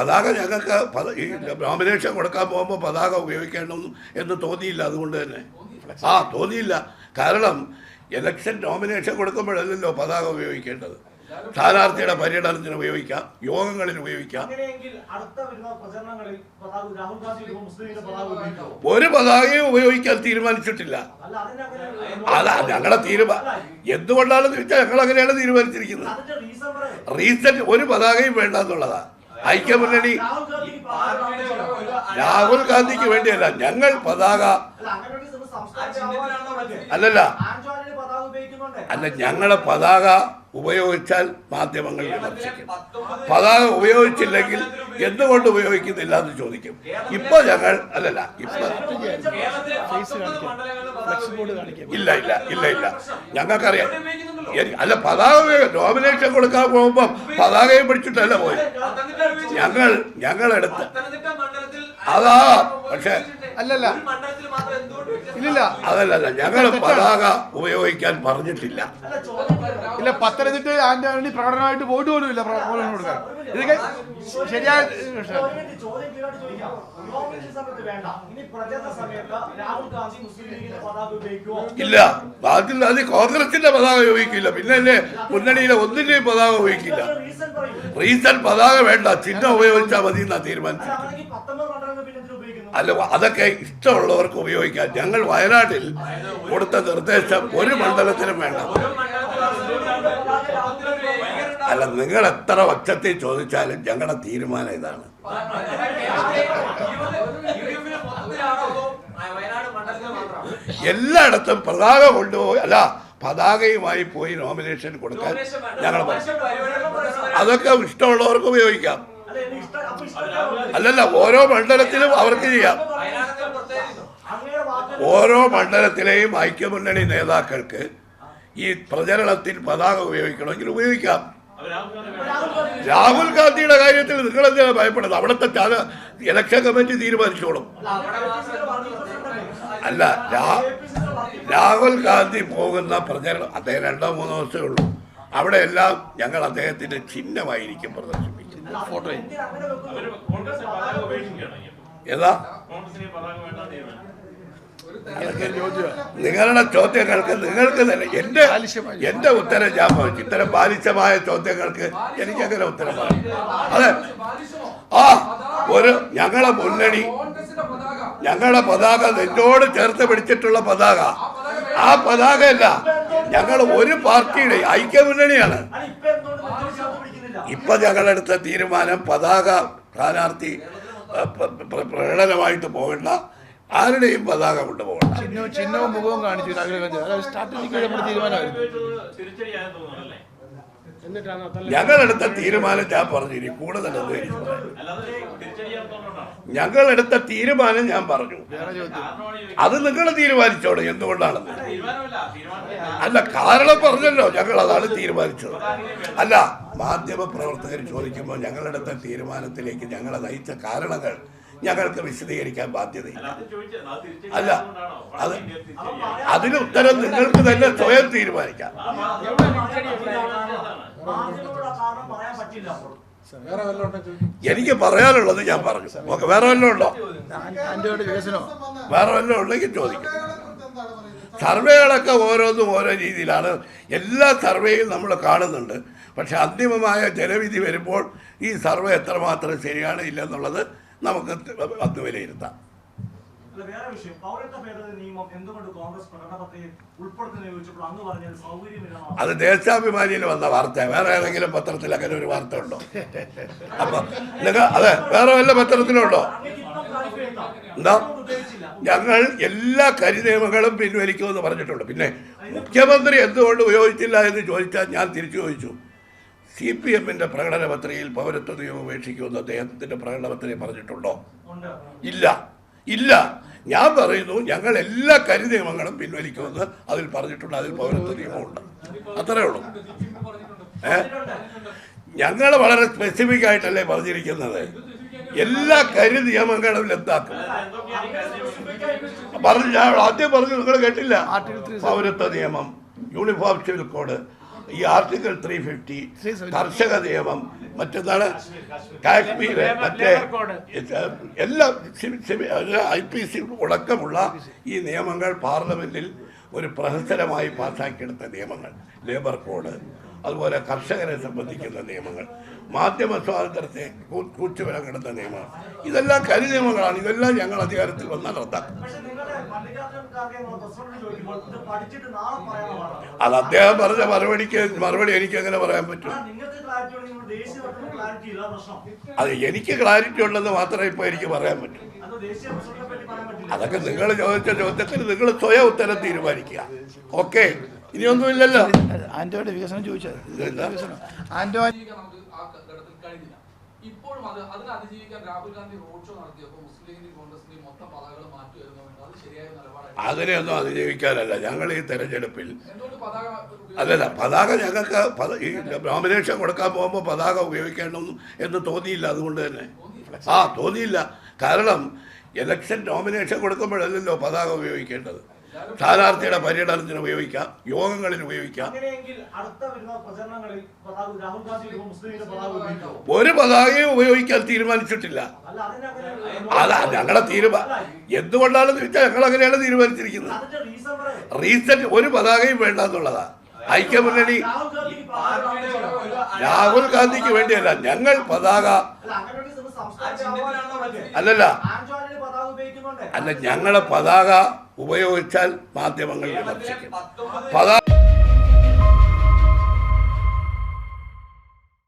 പതാക ഞങ്ങൾക്ക് ഈ നോമിനേഷൻ കൊടുക്കാൻ പോകുമ്പോൾ പതാക ഉപയോഗിക്കണം എന്ന് തോന്നിയില്ല അതുകൊണ്ട് തന്നെ. ആ തോന്നിയില്ല. കാരണം ഇലക്ഷൻ നോമിനേഷൻ കൊടുക്കുമ്പോഴല്ലല്ലോ പതാക ഉപയോഗിക്കേണ്ടത്. സ്ഥാനാർത്ഥിയുടെ പര്യടനത്തിന് ഉപയോഗിക്കാം യോഗങ്ങളിൽ ഉപയോഗിക്കാം. ഒരു പതാക ഉപയോഗിക്കുമോ ഒരു പതാകയും ഉപയോഗിക്കാൻ തീരുമാനിച്ചിട്ടില്ല. അതാ ഞങ്ങളുടെ തീരുമാനം എന്തുകൊണ്ടാണെന്ന് ചോദിച്ചാൽ ഞങ്ങൾ അങ്ങനെയാണ് തീരുമാനിച്ചിരിക്കുന്നത് റീസൺ ഒരു പതാകയും വേണ്ട എന്നുള്ളതാ. ഐക്യമുന്നണി. രാഹുൽ ഗാന്ധിക്ക് വേണ്ടിയല്ല ഞങ്ങൾ പതാക. അല്ലല്ല. അല്ല ഞങ്ങളെ പതാക ഉപയോഗിച്ചാൽ മാധ്യമങ്ങൾ വിമർശിക്കും. പതാക ഉപയോഗിച്ചില്ലെങ്കിൽ എന്തുകൊണ്ട് ഉപയോഗിക്കുന്നില്ല എന്ന് ചോദിക്കും. ഇപ്പൊ ഞങ്ങൾ അല്ലല്ല ഇപ്പൊ ഇല്ല ഇല്ല ഇല്ല ഇല്ല. ഞങ്ങൾക്കറിയാം. അല്ല പതാക നോമിനേഷൻ കൊടുക്കാൻ പോകുമ്പോൾ പതാകയും പിടിച്ചിട്ടല്ല പോയി ഞങ്ങൾ ഞങ്ങളെടുത്ത് അതാ പക്ഷെ അല്ലല്ല. ഇല്ലില്ല. അതല്ലല്ല ഞങ്ങൾ പതാക ഉപയോഗിക്കാൻ പറഞ്ഞിട്ടില്ല. ഇല്ല പത്തനംതിട്ട ആന്റണി പ്രകടനമായിട്ട് വോട്ട് പോലും ഇല്ല പോലും കൊടുക്കാൻ. ഇതൊക്കെ ശരിയായ ഇല്ല. അതിൽ അത് കോൺഗ്രസിന്റെ പതാക ഉപയോഗിക്കില്ല. പിന്നെ അല്ലേ മുന്നണിയിലെ ഒന്നിന്റെയും പതാക ഉപയോഗിക്കില്ല. റീസൺ പതാക വേണ്ട. ചിഹ്നം ഉപയോഗിച്ചാൽ മതി എന്നാ തീരുമാനിച്ചത് അല്ല അതൊക്കെ ഇഷ്ടമുള്ളവർക്ക് ഉപയോഗിക്കാം. ഞങ്ങൾ വയനാട്ടിൽ കൊടുത്ത നിർദ്ദേശം ഒരു മണ്ഡലത്തിനും വേണ്ട. അല്ല നിങ്ങൾ എത്ര പക്ഷത്തിൽ ചോദിച്ചാലും ഞങ്ങളുടെ തീരുമാനം ഇതാണ്. എല്ലായിടത്തും പതാക കൊണ്ടുപോയി അല്ല പതാകയുമായി പോയി നോമിനേഷൻ കൊടുക്കാൻ ഞങ്ങൾ. അതൊക്കെ ഇഷ്ടമുള്ളവർക്ക് ഉപയോഗിക്കാം. അല്ലല്ല ഓരോ മണ്ഡലത്തിലും അവർക്ക് ചെയ്യാം. ഓരോ മണ്ഡലത്തിലെയും ഐക്യമുന്നണി നേതാക്കൾക്ക് ഈ പ്രചരണത്തിൽ പതാക ഉപയോഗിക്കണമെങ്കിൽ ഉപയോഗിക്കാം. രാഹുൽ ഗാന്ധിയുടെ കാര്യത്തിൽ നിങ്ങൾ എന്തിനാണ് ഭയപ്പെടുന്നത്? അവിടുത്തെ ഇലക്ഷൻ കമ്മിറ്റി തീരുമാനിച്ചോളും. അല്ല രാഹുൽ ഗാന്ധി പോകുന്ന പ്രചരണം അദ്ദേഹം രണ്ടോ മൂന്നോ ദിവസമേ ഉള്ളൂ. അവിടെ എല്ലാം ഞങ്ങൾ അദ്ദേഹത്തിന്റെ ചിഹ്നമായിരിക്കും പ്രദർശിപ്പിക്കുന്നത്. ഫോട്ടോ. ഏതാ? നിങ്ങളുടെ ചോദ്യങ്ങൾക്ക് നിങ്ങൾക്ക് തന്നെ എന്റെ എന്റെ എന്റെ ഉത്തരം ഞാൻ പറഞ്ഞു ഇത്തരം ബാലിശമായ ചോദ്യങ്ങൾക്ക് എനിക്കങ്ങനെ ഉത്തരം പറയാം? അതെ. ആ ഒരു ഞങ്ങളെ മുന്നണി ഞങ്ങളുടെ പതാക നെഞ്ചോട് ചേർത്ത് പിടിച്ചിട്ടുള്ള പതാക. ആ പതാകയല്ല ഞങ്ങൾ ഒരു പാർട്ടിയുടെ ഐക്യമുന്നണിയാണ്. ഇപ്പൊ ഞങ്ങളെടുത്ത തീരുമാനം പതാക സ്ഥാനാർത്ഥി പ്രകടനമായിട്ട് പോകണ്ട. ആരുടെയും പതാക കൊണ്ടുപോകണ്ട ചിഹ്നവും ചിഹ്നവും മുഖവും കാണിച്ചു സ്ട്രാറ്റജിക്ക് തീരുമാനമായിരുന്നു. ഞങ്ങളെടുത്ത തീരുമാനം ഞാൻ പറഞ്ഞു ഇനി കൂടെ തന്നെ ഞങ്ങളെടുത്ത തീരുമാനം ഞാൻ പറഞ്ഞു. അത് നിങ്ങൾ തീരുമാനിച്ചോളൂ എന്തുകൊണ്ടാണെന്ന്. അല്ല കാരണം പറഞ്ഞല്ലോ ഞങ്ങൾ അതാണ് തീരുമാനിച്ചത്. അല്ല മാധ്യമ പ്രവർത്തകർ ചോദിക്കുമ്പോൾ ഞങ്ങളെടുത്ത തീരുമാനത്തിലേക്ക് ഞങ്ങളെ നയിച്ച കാരണങ്ങൾ ഞങ്ങൾക്ക് വിശദീകരിക്കാൻ ബാധ്യതയില്ല. അല്ല? അത് അതിന് ഉത്തരം നിങ്ങൾക്ക് തന്നെ സ്വയം തീരുമാനിക്കാം. മാധ്യമങ്ങളോട് ആ കാരണം പറയാൻ പറ്റില്ല അപ്പോൾ. വേറെ വല്ലതും ഉണ്ടെങ്കിൽ എനിക്ക് പറയാനുള്ളത് ഞാൻ പറഞ്ഞു. ഓക്കെ വേറെ വല്ലതും ഉണ്ടോ? വേറെ വല്ലതും ഉണ്ടെങ്കിൽ ചോദിക്കും. സർവേകളൊക്കെ ഓരോന്നും ഓരോ രീതിയിലാണ്. എല്ലാ സർവേയും നമ്മൾ കാണുന്നുണ്ട്. പക്ഷെ അന്തിമമായ ജനവിധി വരുമ്പോൾ ഈ സർവേ എത്രമാത്രം ശരിയാണ് ഇല്ലെന്നുള്ളത് നമുക്ക് അന്ന് വിലയിരുത്താം വേറെ വിഷയം. പൗരത്വ ഭേദഗതി നിയമം എന്തുകൊണ്ട് കോൺഗ്രസ് പ്രകടന പത്രികയിൽ ഉൾപ്പെടുത്തുന്ന ചോദിച്ചപ്പോൾ അന്ന് പറഞ്ഞത് സൗകര്യമില്ലെന്നാണ് അത് ദേശാഭിമാനിയിൽ വന്ന വാർത്ത. വേറെ ഏതെങ്കിലും പത്രത്തിൽ അങ്ങനെ ഒരു വാർത്ത ഉണ്ടോ? അപ്പൊ നിങ്ങൾ അതെ വേറെ വല്ല പത്രത്തിലുണ്ടോ എന്താ? ഞങ്ങൾ എല്ലാ കരിനിയമങ്ങളും പിൻവലിക്കുമെന്ന് പറഞ്ഞിട്ടുണ്ട്. പിന്നെ മുഖ്യമന്ത്രി എന്തുകൊണ്ട് ഉപയോഗിച്ചില്ല എന്ന് ചോദിച്ചാൽ ഞാൻ തിരിച്ചു ചോദിച്ചു. സി പി എമ്മിന്റെ പ്രകടന പത്രികയിൽ പൗരത്വ നിയമം ഉപേക്ഷിക്കുമെന്ന് അദ്ദേഹത്തിന്റെ പ്രകടന പത്രിക പറഞ്ഞിട്ടുണ്ടോ? ഇല്ല. ഇല്ല. ഞാൻ പറയുന്നു ഞങ്ങൾ എല്ലാ കരി നിയമങ്ങളും പിൻവലിക്കുമെന്ന് അതിൽ പറഞ്ഞിട്ടുണ്ട്. അതിൽ പൗരത്വ നിയമമുണ്ട്. അത്രേ ഉള്ളൂ. ഏ? ഞങ്ങൾ വളരെ സ്പെസിഫിക് ആയിട്ടല്ലേ പറഞ്ഞിരിക്കുന്നത്. എല്ലാ കരി നിയമങ്ങളും കാര്യം? പറഞ്ഞു ഞാൻ ആദ്യം പറഞ്ഞു നിങ്ങൾ കേട്ടില്ല? പൗരത്വ നിയമം യൂണിഫോം സിവിൽ കോഡ്. ഈ ആർട്ടിക്കിൾ ത്രീ ഫിഫ്റ്റി കർഷക നിയമം മറ്റെന്താണ്? കാശ്മീർ മറ്റേ എല്ലാം ഐ പി സി അടക്കമുള്ള ഈ നിയമങ്ങൾ പാർലമെന്റിൽ ഒരു പ്രഹസനമായി പാസാക്കിയെടുത്ത നിയമങ്ങൾ ലേബർ കോഡ്. അതുപോലെ കർഷകരെ സംബന്ധിക്കുന്ന നിയമങ്ങൾ മാധ്യമ സ്വാതന്ത്ര്യത്തെ കൂ- കിടന്ന നിയമങ്ങൾ ഇതെല്ലാം കരി നിയമങ്ങളാണ്. ഇതെല്ലാം ഞങ്ങൾ അധികാരത്തിൽ വന്നാൽ റദ്ദാക്കും. അത് അദ്ദേഹം പറഞ്ഞ മറുപടിക്ക് മറുപടി എനിക്ക് എങ്ങനെ പറയാൻ പറ്റും? അത് എനിക്ക് ക്ലാരിറ്റി ഉണ്ടെന്ന് മാത്രമേ ഇപ്പോൾ എനിക്ക് പറയാൻ പറ്റൂ. അതൊക്കെ നിങ്ങൾ ചോദിച്ച ചോദ്യത്തിന് നിങ്ങൾ സ്വയം ഉത്തരം തീരുമാനിക്കുക. ഓക്കെ? ഇനിയൊന്നുമില്ലല്ലോ. ആന്റോയുടെ വികസനം ചോദിച്ചത്. ഇതെന്താ? ആന്റോ ഇപ്പോഴും അത് അതിനെ അതിജീവിക്കാൻ രാഹുൽ ഗാന്ധി റോഡ് ഷോ നടത്തിയപ്പോൾ മുസ്ലിം ലീഗിന്റെയും കോൺഗ്രസിന്റെയും മൊത്തം പതാകകൾ മാറ്റി വരുന്നുണ്ട് അത് ശരിയായ നിലപാടാണ് അതിനെയൊന്നും അതിജീവിക്കാനല്ല. ഞങ്ങൾ ഈ തെരഞ്ഞെടുപ്പിൽ അതല്ല പതാക അല്ലല്ല പതാക ഞങ്ങൾക്ക് ഈ നോമിനേഷൻ കൊടുക്കാൻ പോകുമ്പോൾ പതാക ഉപയോഗിക്കണം എന്ന് തോന്നിയില്ല അതുകൊണ്ട് തന്നെ. ആ തോന്നിയില്ല. കാരണം ഇലക്ഷൻ നോമിനേഷൻ കൊടുക്കുമ്പോഴല്ലല്ലോ പതാക ഉപയോഗിക്കേണ്ടത്. സ്ഥാനാർത്ഥിയുടെ പര്യടനത്തിന് ഉപയോഗിക്കാം യോഗങ്ങളിൽ ഉപയോഗിക്കാം. ഒരു പതാകയും ഉപയോഗിക്കാൻ തീരുമാനിച്ചിട്ടില്ല. അല്ല അതാ ഞങ്ങളുടെ തീരുമാനം എന്തുകൊണ്ടാണെന്ന് ചോദിച്ചാൽ ഞങ്ങൾ അങ്ങനെയാണ് തീരുമാനിച്ചിരിക്കുന്നത് റീസെന്റ് റീസൺ ഒരു പതാകയും വേണ്ട എന്നുള്ളതാ ഐക്യമുന്നണി രാഹുൽ രാഹുൽ ഗാന്ധിക്ക് വേണ്ടിയല്ല ഞങ്ങൾ പതാക അല്ലല്ല ആന്റോ ആന്റണി പതാക ഉപയോഗിക്കുന്നുണ്ട് അല്ല ഞങ്ങളെ പതാക ഉപയോഗിച്ചാൽ മാധ്യമങ്ങൾ വിമർശിക്കും. പതാക